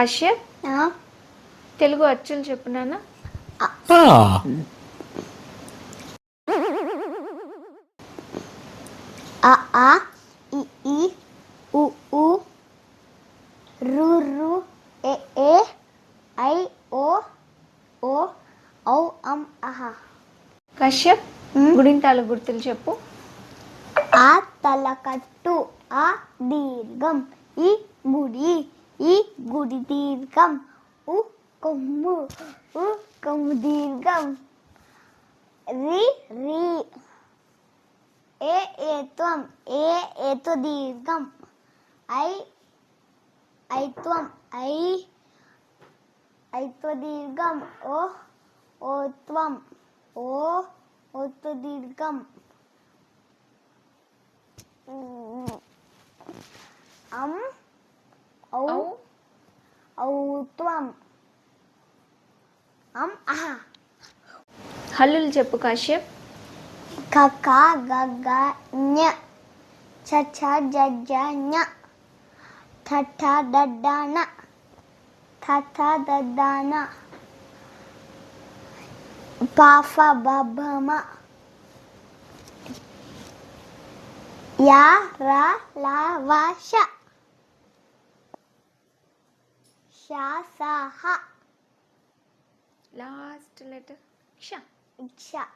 కశ్యప్ ఆ, తెలుగు అచ్చులు చెప్పు నాన్న. ఆ. ఆ. ఇ ఈ ఉ ఉ రు రు ఏ ఏ ఐ ఓ ఓ ఔ అం అహ. కశ్యప్ గుడింతాల గుర్తులు చెప్పు. ఆ తలకట్టు ఆ దీర్ఘం ఈ గుడి ఈ గుడి దీర్ఘం ఉ కొమ్ము ఉ కొమ్ము దీర్ఘం రి రి ఏ ఏత్వం ఏ ఏతు దీర్ఘం ఐ ఐత్వం ఐ ఐత్వ దీర్ఘం ఓ ఓత్వం ఓ ఓత్వ దీర్ఘం అం ఔ ఔ ఔత్వం. అం అహ. హల్లులు చెప్పు కశ్యప్. కక గగ ఞ. చ ఛ జ జ ఞ. ఠ ఠ డ డ న. థ థ ద ద న. ప ఫ బ భ మ. యా ర ల వ ష Shasaha. Last letter. Ksha. Ksha.